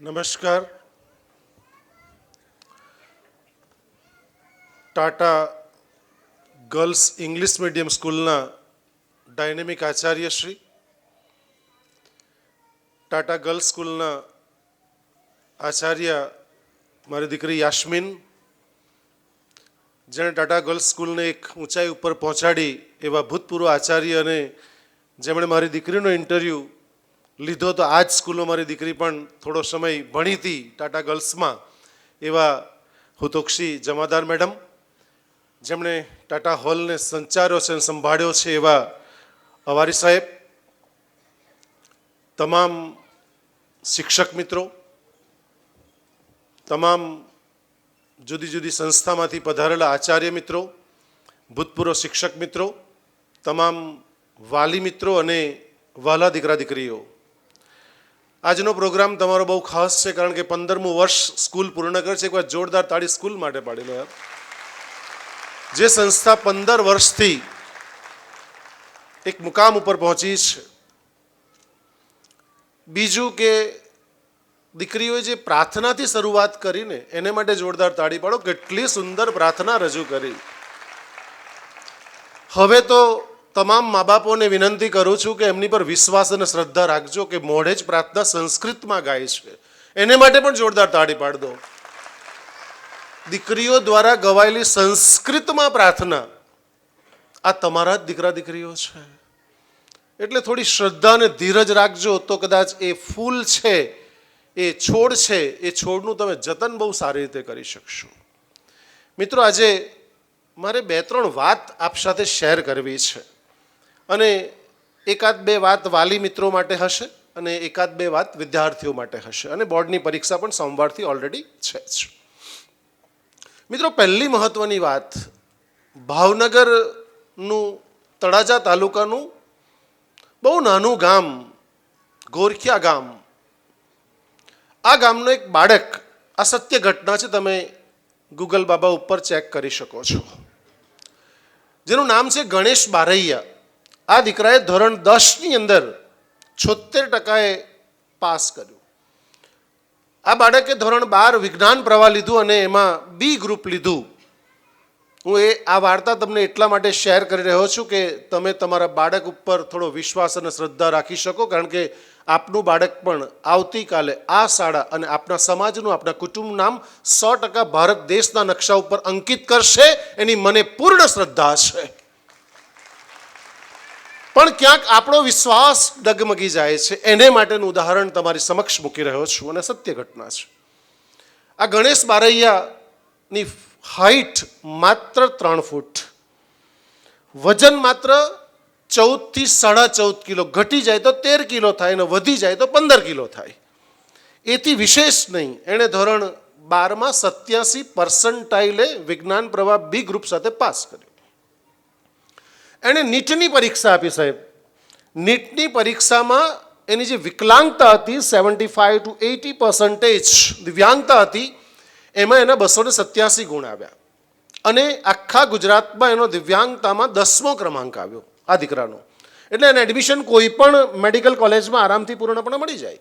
નમસ્કાર. Tata girls English medium સ્કૂલના dynamic આચાર્ય શ્રી ટાટા ગર્લ્સ સ્કૂલના આચાર્ય મારી દીકરી યાસ્મિન, જેણે ટાટા ગર્લ્સ સ્કૂલને એક ઊંચાઈ ઉપર પહોંચાડી એવા ભૂતપૂર્વ આચાર્ય અને જેમણે મારી દીકરીનો ઇન્ટરવ્યૂ લીધો તો આ જ સ્કૂલમાં મારી દીકરી પણ થોડો સમય ભણી હતી ટાટા ગર્લ્સમાં. એવા હુતોક્ષી જમાદાર મેડમ, જેમણે ટાટા હોલને સંચાર્યો છે અને સંભાળ્યો છે એવા અવારી સાહેબ, તમામ શિક્ષક મિત્રો, તમામ જુદી જુદી સંસ્થામાંથી પધારેલા આચાર્ય મિત્રો, ભૂતપૂર્વ શિક્ષક મિત્રો, તમામ વાલી મિત્રો અને વહાલા દીકરા દીકરીઓ આજનો પ્રોગ્રામ તમારો બહુ ખાસ છે, કારણ કે પંદરમું વર્ષ સ્કૂલ પૂર્ણ છે એકવાર જોરદાર તાળી સ્કૂલ માટે પાડી લો યાર જે સંસ્થા પંદર વર્ષથી એક મુકામ ઉપર પહોંચી છે. બીજું કે દીકરીઓએ જે પ્રાર્થનાથી શરૂઆત કરીને એને માટે જોરદાર તાળી પાડો. કેટલી સુંદર પ્રાર્થના રજૂ કરી. હવે તો તમામ મા બાપોને વિનંતી કરું છું કે એમની પર વિશ્વાસ અને શ્રદ્ધા રાખજો કે મોઢે જ પ્રાર્થના સંસ્કૃતમાં ગાય છે. એને માટે પણ જોરદાર તાળી પાડ દો દીકરીઓ દ્વારા ગવાયેલી સંસ્કૃતમાં પ્રાર્થના આ તમારા જ દીકરા દીકરીઓ છે. એટલે થોડી શ્રદ્ધા અને ધીરજ રાખજો તો કદાચ એ ફૂલ છે, એ છોડ છે, એ છોડનું તમે જતન બહુ સારી રીતે કરી શકશો. મિત્રો આજે મારે બે ત્રણ વાત આપ સાથે શેર કરવી છે. અને એકાદ બે વાત વાલી મિત્રો માટે હશે અને એકાદ બે વાત વિદ્યાર્થીઓ માટે હશે. અને બોર્ડની પરીક્ષા પણ સોમવારથી ઓલરેડી છે જ. મિત્રો, પહેલી મહત્વની વાત ભાવનગરનું તળાજા તાલુકાનું બહુ નાનું ગામ, ગોરખિયા ગામ. આ ગામનો એક બાળક, આ સત્ય ઘટના છે તમે ગૂગલ બાબા ઉપર ચેક કરી શકો છો. જેનું નામ છે ગણેશ બારૈયા. આ દીકરાએ ધોરણ દસની અંદર છોતેર ટકાએ પાસ કર્યું. આ બાળકે ધોરણ બાર વિજ્ઞાન પ્રવાહ લીધું અને એમાં બી ગ્રુપ લીધું. હું એ, આ વાર્તા તમને એટલા માટે શેર કરી રહ્યો છું કે તમે તમારા બાળક ઉપર થોડો વિશ્વાસ અને શ્રદ્ધા રાખી શકો, કારણ કે આપનું બાળક પણ આવતીકાલે આ શાળા અને આપણા સમાજનું આપણા કુટુંબ નામ સો ટકા ભારત દેશના નકશા ઉપર અંકિત કરશે. એની મને પૂર્ણ શ્રદ્ધા છે. પણ ક્યાંક આપણો વિશ્વાસ ડગમગી જાય છે. એને માટેનું ઉદાહરણ તમારી સમક્ષ મૂકી રહ્યો છું અને સત્ય ઘટના છે. આ ગણેશ બારૈયાની હાઈટ માત્ર ત્રણ ફૂટ, વજન માત્ર ચૌદથી સાડા ચૌદ કિલો, ઘટી જાય તો તેર કિલો થાય અને વધી જાય તો પંદર કિલો થાય. એથી વિશેષ નહીં, એણે ધોરણ બારમાં સત્યાસી પર્સન્ટાઇલે વિજ્ઞાન પ્રવાહ બી ગ્રુપ સાથે પાસ કર્યું. એણે નીટની પરીક્ષા આપી સાહેબ. નીટની પરીક્ષામાં એની જે વિકલાંગતા હતી seventy five to eighty percentage દિવ્યાંગતા હતી, એમાં એના બસો ને સત્યાસી ગુણ આવ્યા. અને આખા ગુજરાતમાં એનો દિવ્યાંગતામાં દસમો ક્રમાંક આવ્યો આ દીકરાનો. એટલે એને એડમિશન કોઈ પણ મેડિકલ કોલેજમાં આરામથી પૂર્ણપણે મળી જાય.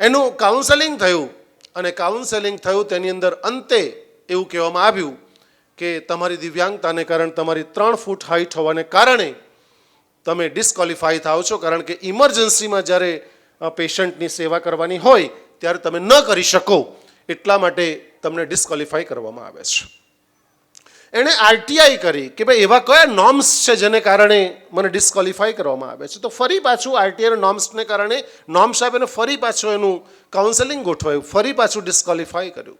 એનું કાઉન્સેલિંગ થયું અને કાઉન્સેલિંગ થયું તેની અંદર અંતે એવું કહેવામાં આવ્યું કે તમારી દિવ્યાંગતાને કારણે તમારી ત્રણ ફૂટ હાઈટ હોવાને કારણે તમે ડિસ્કોલિફાય થાઓ છો, કારણ કે ઇમરજન્સીમાં જ્યારે પેશન્ટની સેવા કરવાની હોય, ત્યારે તમે ન કરી શકો. એટલા માટે તમને ડિસ્કોલિફાય કરવામાં આવે છે. એણે આરટીઆઈ કરી કે ભાઈ એવા કયા નોર્મ્સ છે જેને કારણે મને ડિસ્કોલિફાય કરવામાં આવે છે. તો ફરી પાછું આરટીઆઈ નોર્મ્સને કારણે નોમ્સ આપીને ફરી પાછું એનું કાઉન્સેલિંગ ગોઠવાયું, ફરી પાછું ડિસ્કોલિફાય કર્યું.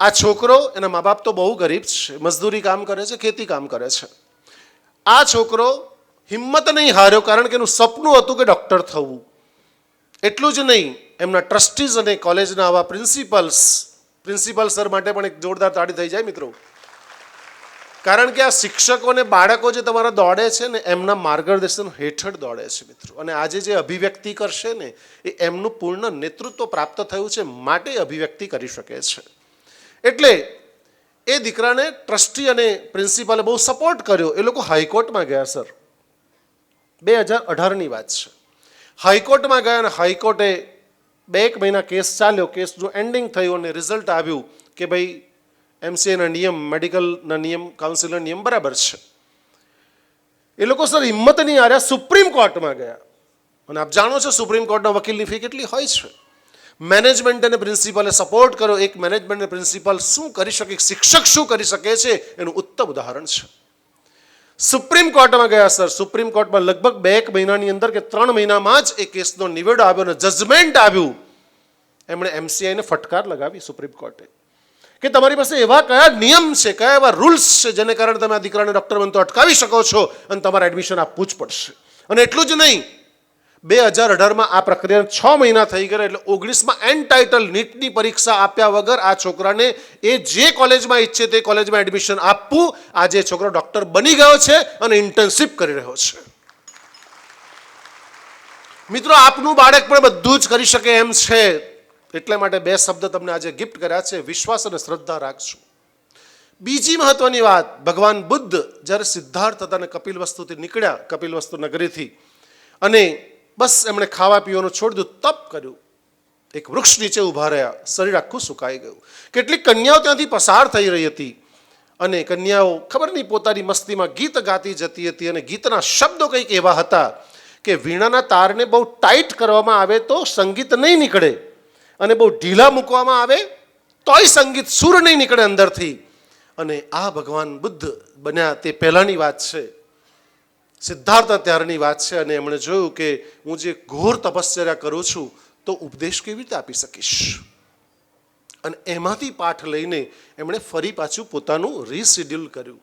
આ છોકરો એના મા બાપ તો બહુ ગરીબ છે, મજદૂરી કામ કરે છે, ખેતી કામ કરે છે. આ છોકરો હિંમત નહીં હાર્યો કારણ કે એનું સપનું હતું કે ડૉક્ટર થવું. એટલું જ નહીં, એમના ટ્રસ્ટીઝ અને કોલેજના આવા પ્રિન્સિપલ્સ, પ્રિન્સિપલ સર માટે પણ એક જોરદાર તાળી થઈ જાય મિત્રો. કારણ કે આ શિક્ષકો અને બાળકો જે તમારા દોડે છે ને, એમના માર્ગદર્શન હેઠળ દોડે છે મિત્રો. અને આજે જે અભિવ્યક્તિ કરશે ને, એ એમનું પૂર્ણ નેતૃત્વ પ્રાપ્ત થયું છે, માટે અભિવ્યક્તિ કરી શકે છે. એટલે એ દીકરાને ટ્રસ્ટી અને પ્રિન્સિપાલે બહુ સપોર્ટ કર્યો. એ લોકો હાઈકોર્ટમાં ગયા, સર. બે હજાર અઢારની વાત છે. હાઈકોર્ટમાં ગયા અને હાઈકોર્ટે બે એક મહિના કેસ ચાલ્યો. કેસ જો એન્ડિંગ થયું અને રિઝલ્ટ આવ્યું કે ભાઈ એમસીએના નિયમ, મેડિકલના નિયમ, કાઉન્સિલના નિયમ બરાબર છે. એ લોકો, સર હિંમત નહીં હાર્યા સુપ્રીમ કોર્ટમાં ગયા. અને આપ જાણો છો સુપ્રીમ કોર્ટના વકીલની ફી કેટલી હોય છે? મેનેજમેન્ટ અને પ્રિન્સિપાલે સપોર્ટ કર્યો એક મેનેજમેન્ટ અને પ્રિન્સિપાલ શું કરી શકે? શિક્ષક શું કરી શકે છે? એનું ઉત્તમ ઉદાહરણ છે. સુપ્રીમ કોર્ટમાં ગયા સર સુપ્રીમ કોર્ટમાં લગભગ બે એક મહિનાની અંદર કે ત્રણ મહિનામાં જ એ કેસનો નિવેડો આવ્યો અને જજમેન્ટ આવ્યું. એમણે એમસીઆઈને ફટકાર લગાવી સુપ્રીમ કોર્ટે કે તમારી પાસે એવા કયા નિયમ છે, કયા એવા રૂલ્સ છે જેને કારણે તમે આ દીકરાને ડૉક્ટર બનતો અટકાવી શકો છો અને તમારે એડમિશન આપવું જ પડશે. અને એટલું જ નહીં બે હજાર અઢારમાં આ પ્રક્રિયા છ મહિના થઈ ગયા એટલે ઓગણીસમાં એન્ટાઇટલ નીટની પરીક્ષા આપ્યા વગર આ છોકરાને એ જે કોલેજમાં ઈચ્છે તે કોલેજમાં એડમિશન આપવું. આજે છોકરો ડૉક્ટર બની ગયો છે અને ઇન્ટર્નશીપ કરી રહ્યો છે. મિત્રો, આપનું બાળક પણ બધું જ કરી શકે એમ છે. એટલા માટે બે શબ્દ તમને આજે ગિફ્ટ કર્યા છે. વિશ્વાસ અને શ્રદ્ધા રાખશું બીજી મહત્વની વાત, ભગવાન બુદ્ધ જ્યારે સિદ્ધાર્થ હતા અને કપિલ વસ્તુથી નીકળ્યા, કપિલ વસ્તુ નગરીથી, અને બસ એમણે ખાવા પીવાનું છોડી દીધું તપ કર્યું. એક વૃક્ષ નીચે ઊભા રહ્યા, શરીર આખું સુકાઈ ગયું. કેટલીક કન્યાઓ ત્યાંથી પસાર થઈ રહી હતી. અને કન્યાઓ ખબર નહીં પોતાની મસ્તીમાં ગીત ગાતી જતી હતી અને ગીતના શબ્દો કંઈક એવા હતા કે વીણાના તારને બહુ ટાઈટ કરવામાં આવે તો સંગીત નહીં નીકળે. અને બહુ ઢીલા મૂકવામાં આવે તોય સંગીત સુર નહીં નીકળે અંદરથી. અને આ ભગવાન બુદ્ધ બન્યા તે પહેલાંની વાત છે. સિદ્ધાર્થ ત્યારની વાત છે અને એમણે જોયું કે હું જે ઘોર તપશ્ચર્યા કરું છું, તો ઉપદેશ કેવી રીતે આપી શકીશ? અને એમાંથી પાઠ લઈને એમણે ફરી પાછું પોતાનું રીશેડ્યુલ કર્યું.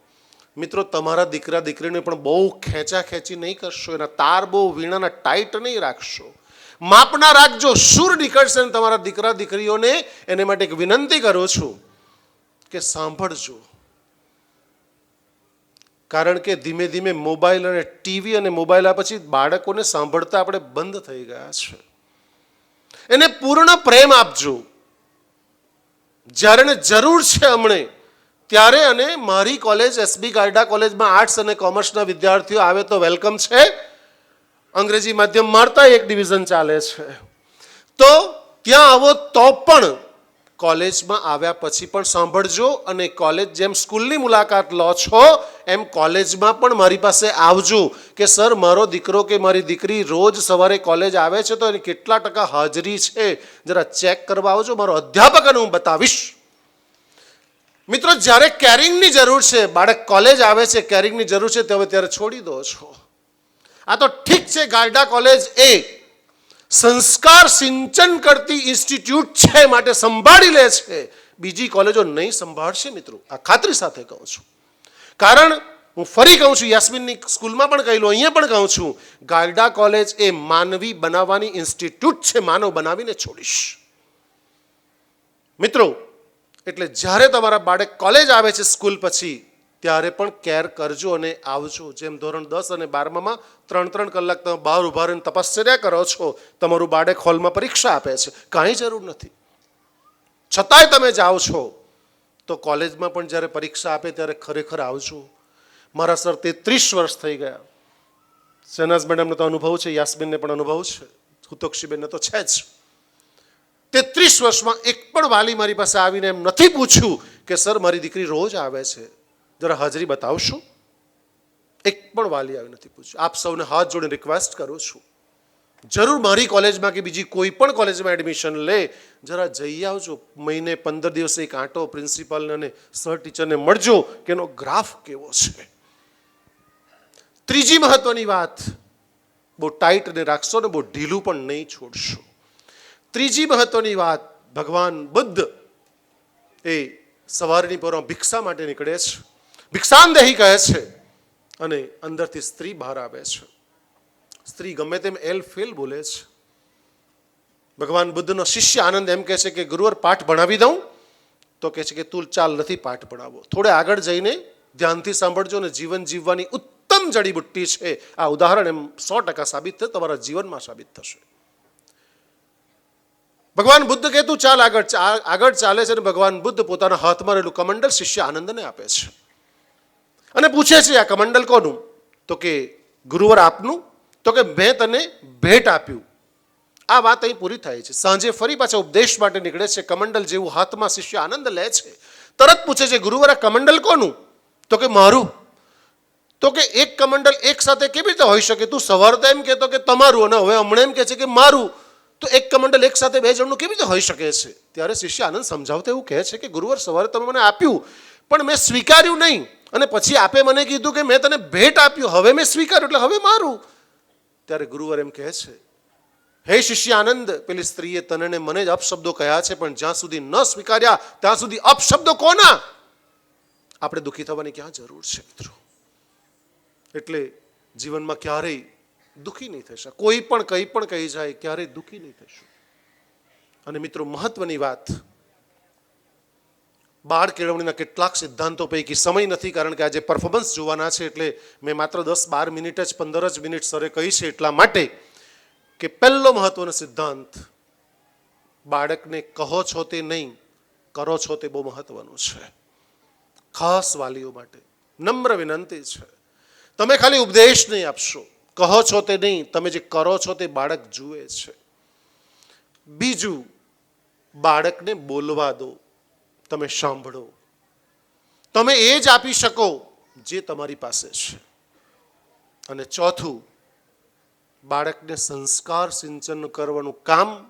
મિત્રો, તમારા દીકરા, દીકરીને પણ બહુ ખેંચા ખેંચી નહીં કરશો, એના તાર બહુ વીણાના ટાઈટ નહીં રાખશો. માપના રાખજો, સુર નીકળશે અને તમારા દીકરા, દીકરીઓને એને માટે એક વિનંતી કરું છું કે સાંભળજો. કારણ કે ધીમે ધીમે મોબાઈલ અને ટીવી અને મોબાઈલ આ પછી બાળકોને સાંભળતા આપણે બંધ થઈ ગયા છે. એને પૂર્ણ પ્રેમ આપજો. જ્યારે એને જરૂર છે હમણે, ત્યારે અને મારી કોલેજ એસબી ગાર્ડા કોલેજમાં આર્ટ્સ અને કોમર્સના વિદ્યાર્થીઓ આવે તો વેલકમ છે. અંગ્રેજી માધ્યમ મારતા એક ડિવિઝન ચાલે છે. તો ત્યાં આવો તો પણ કોલેજમાં આવ્યા પછી પણ સાંભળજો અને કોલેજ જેમ સ્કૂલની મુલાકાત લો છો, એમ કોલેજમાં પણ મારી પાસે આવજો કે સર, મારો દીકરો કે મારી દીકરી રોજ સવારે કોલેજ આવે છે તો એની કેટલા ટકા હાજરી છે? જરા ચેક કરવા આવજો, મારો અધ્યાપકને હું બતાવીશ. મિત્રો, જ્યારે કેરિંગની જરૂર છે, બાળક કોલેજ આવે છે, કેરિંગની જરૂર છે, તે હવે ત્યારે છોડી દો છો. આ તો ઠીક છે, ગાર્ડા કોલેજ એ સંસ્કાર સિંચન કરતી ઇન્સ્ટિટ્યૂટ છે, માટે સંભાળી લે છે. બીજી કોલેજો નહીં સંભાળશે મિત્રો. આ ખાતરી સાથે કહું છું. કારણ, હું ફરી કહું છું, યાસ્મિનની સ્કૂલમાં પણ કહેલું અહીંયા પણ કહું છું. ગાયડા કોલેજ એ માનવી બનાવવાની ઇન્સ્ટિટ્યૂટ છે, માનવ બનાવીને છોડીશ. મિત્રો, એટલે જ્યારે તમારા બાળક કોલેજ આવે છે, સ્કૂલ પછી ત્યારે પણ કેર કરજો અને આવજો. જેમ ધોરણ દસ અને બારમામાં ત્રણ ત્રણ કલાક તમે બહાર ઊભા રહીને તપશ્ચર્યા કરો છો, તમારું બાળક હોલમાં પરીક્ષા આપે છે. કાંઈ જરૂર નથી. છતાંય તમે જાઓ છો, તો કોલેજમાં પણ જ્યારે પરીક્ષા આપે ત્યારે ખરેખર આવજો. મારા સર તેત્રીસ વર્ષ થઈ ગયા. શહેનાઝ મેડમને તો અનુભવ છે યાસબીનને પણ અનુભવ છે. હુતોક્ષીબેનને તો છે જ. તેત્રીસ વર્ષમાં એક પણ વાલી મારી પાસે આવીને એમ નથી પૂછ્યું કે, સર, મારી દીકરી રોજ આવે છે. જરા હાજરી બતાવશો? એક પણ વાલી આવી નથી પૂછ્યું. આપ સૌને હાથ જોડે રિક્વેસ્ટ કરું છું. જરૂર મારી કોલેજમાં કે બીજી કોઈ પણ કોલેજમાં એડમિશન લે, જરા જઈ આવજો. મહિને પંદર દિવસે એક આંટો પ્રિન્સિપાલને અને સર ટીચરને મળજો કે એનો ગ્રાફ કેવો છે. ત્રીજી મહત્વની વાત, બહુ ટાઈટ અને રાખશો ને બહુ ઢીલું પણ નહીં છોડશો. ત્રીજી મહત્વની વાત, ભગવાન બુદ્ધ એ સવારની પૂર્વ ભિક્ષા માટે નીકળે છે. ભિક્ષાનદેહી કહે છે. અને અંદરથી સ્ત્રી બહાર આવે છે. સ્ત્રી ગમે તેમ એલ ફેલ બોલે છે. ભગવાન બુદ્ધનો શિષ્ય આનંદ એમ કહે છે કે, ગુરુવર, પાઠ ભણાવી દઉં. તો કહે છે કે, તું ચાલ, નથી પાઠ ભણાવો. થોડે આગળ જઈને ધ્યાનથી સાંભળજો અને જીવન જીવવાની ઉત્તમ જડીબુટ્ટી છે. આ ઉદાહરણ એમ સો ટકા સાબિત થશે તમારા જીવનમાં સાબિત થશે. ભગવાન બુદ્ધ કે તું ચાલ આગળ આગળ ચાલે છે અને ભગવાન બુદ્ધ પોતાના હાથમાં રહેલું કમંડલ શિષ્ય આનંદને આપે છે. અને પૂછે છે આ કમંડલ કોનું? તો કે, ગુરુવર આપનું? તો કે, મેં તને ભેટ આપ્યું. આ વાત અહીં પૂરી થાય છે. સાંજે ફરી પાછા ઉપદેશ માટે નીકળે છે. કમંડલ જેવું હાથમાં શિષ્ય આનંદ લે છે. તરત પૂછે છે, ગુરુવર, આ કમંડલ કોનું? તો કે, મારું. તો કે, એક કમંડલ એક સાથે કેવી રીતે હોઈ શકે? તું સવાર તો એમ કહેતો કે તમારું અને હવે હમણાં એમ કહે છે કે મારું. તો એક કમંડલ એક સાથે બે જણનું કેવી રીતે હોઈ શકે છે? ત્યારે શિષ્ય આનંદ સમજાવતા એવું કહે છે કે, ગુરુવર, સવારે તમે મને આપ્યું. પણ મેં સ્વીકાર્યું નહીં. અને પછી આપે મને કીધું કે મેં તને ભેટ આપ્યું, હવે મેં સ્વીકાર્યું, એટલે હવે મારું. ત્યારે ગુરુવર એમ કહે છે, હે શિષ્ય આનંદ પેલી સ્ત્રીએ તને મને જ અપશબ્દો કહ્યા છે, પણ જ્યાં સુધી ન સ્વીકાર્યા, ત્યાં સુધી અપશબ્દો કોના? આપણે દુઃખી થવાની ક્યાં જરૂર છે, મિત્રો? એટલે જીવનમાં ક્યારેય દુઃખી નહીં થશે કોઈ પણ કંઈ પણ કહી જાય, ક્યારેય દુઃખી નહીં થશું અને મિત્રો, મહત્વની વાત બાળ કેળવણીના કેટલાક સિદ્ધાંતો પૈકી સમય નથી કારણ કે આજે પરફોર્મન્સ જોવાના છે એટલે મેં માત્ર દસ બાર મિનિટ જ, પંદર જ મિનિટ સરે કહી છે એટલા માટે કે પહેલો મહત્વનો સિદ્ધાંત, બાળકને કહો છો તે નહીં, કરો છો તે બહુ મહત્વનું છે. ખાસ વાલીઓ માટે નમ્ર વિનંતી છે. તમે ખાલી ઉપદેશ નહીં આપશો, કહો છો તે નહીં, તમે જે કરો છો તે બાળક જુએ છે. બીજું, બાળકને બોલવા દો. તમે સાંભળો. તમે એ જ આપી શકો જે તમારી પાસે છે. અને ચોથું, બાળકને સંસ્કાર સિંચન કરવાનું કામ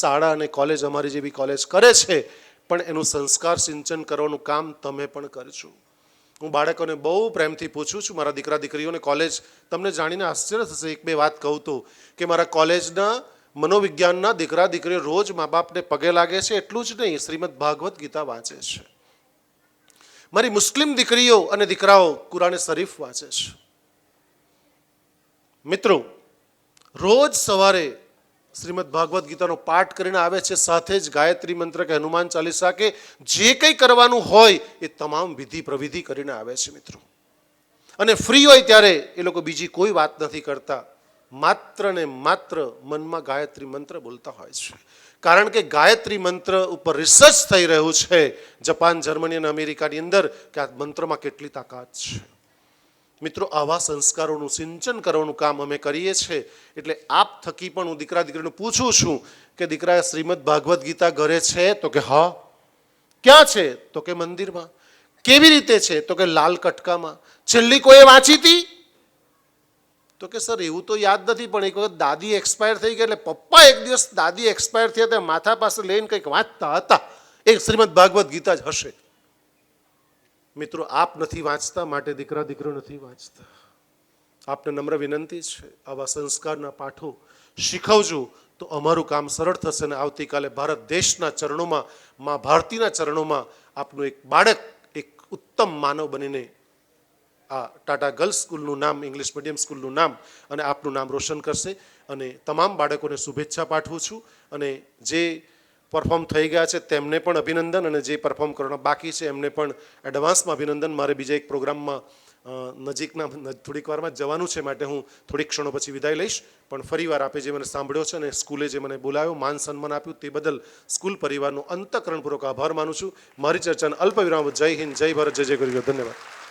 શાળા અને કોલેજ અમારી જેવી કોલેજ કરે છે, પણ એનું સંસ્કાર સિંચન કરવાનું કામ તમે પણ કરજો. હું બાળકોને બહુ પ્રેમથી પૂછું છું, મારા દીકરા દીકરીઓને કોલેજ, તમને જાણીને આશ્ચર્ય થશે, એક બે વાત કહું તો, કે મારા કોલેજના મનોવિજ્ઞાનના દીકરા દીકરીઓ રોજ મા બાપને પગે લાગે છે, એટલું જ નહીં, શ્રીમદ ભાગવત ગીતા વાંચે છે. મારી મુસ્લિમ દીકરીઓ અને દીકરાઓ કુરાને શરીફ વાંચે છે. મિત્રો, રોજ સવારે શ્રીમદ ભાગવત ગીતાનો પાઠ કરીને આવે છે, સાથે જ ગાયત્રી મંત્ર કે હનુમાન ચાલીસા કે જે કંઈ કરવાનું હોય એ તમામ વિધિ પ્રવિધિ કરીને આવે છે, મિત્રો. અને ફ્રી હોય ત્યારે એ લોકો બીજી કોઈ વાત નથી કરતા. માત્ર ને માત્ર મનમાં ગાયત્રી મંત્ર બોલતા હોય છે. કારણ કે ગાયત્રી મંત્ર ઉપર રિસર્ચ થઈ રહ્યું છે જપાન, જર્મની અને અમેરિકાની અંદર કે આ મંત્રમાં કેટલી તાકાત છે. મિત્રો, આવા સંસ્કારોનું સિંચન કરવાનું કામ અમે કરીએ છીએ. એટલે આપ થકી પણ હું દીકરા દીકરીને પૂછું છું કે દીકરા, શ્રીમદ ભાગવત ગીતા ઘરે છે તો કે હા? ક્યાં છે? તો કે મંદિરમાં. કેવી રીતે છે? તો કે લાલ કટકામાં. છેલ્લી કોઈએ વાંચી હતી? તો કે, સર, એવું તો યાદ નથી, પણ એક વખત દાદી એક્સપાયર થઈ ગઈ એટલે પપ્પા એક દિવસ દાદી એક્સપાયર થયા ત્યાં માથા પાસે લઈને કંઈક વાંચતા હતા. એ શ્રીમદ ભાગવત ગીતા જ હશે. મિત્રો, આપ નથી વાંચતા, માટે દીકરા દીકરો નથી વાંચતા. આપને નમ્ર વિનંતી છે, આવા સંસ્કારના પાઠો શીખવજો, તો અમારું કામ સરળ થશે અને આવતીકાલે ભારત દેશના ચરણોમાં, મા ભારતીના ચરણોમાં આપનું એક બાળક, એક ઉત્તમ માનવ બનીને આ ટાટા ગર્લ્સ સ્કૂલનું નામ, ઇંગ્લિશ મીડિયમ સ્કૂલનું નામ અને આપનું નામ રોશન કરશે. અને તમામ બાળકોને શુભેચ્છા પાઠવું છું અને જે પરફોર્મ થઈ ગયા છે તેમને પણ અભિનંદન અને જે પરફોર્મ કરવાના બાકી છે એમને પણ એડવાન્સમાં અભિનંદન. મારે બીજા એક પ્રોગ્રામમાં નજીકના થોડીક વારમાં જવાનું છે માટે હું થોડીક ક્ષણો પછી વિદાય લઈશ. પણ ફરીવાર આપે જે મને સાંભળ્યો છે અને સ્કૂલે જે મને બોલાવ્યો માન સન્માન આપ્યું, તે બદલ સ્કૂલ પરિવારનો અંતકરણપૂર્વક આભાર માનું છું. મારી ચર્ચાને અલ્પ વિરામ જય હિન્દ, જય ભારત, જય જય ગુરુ, ધન્યવાદ.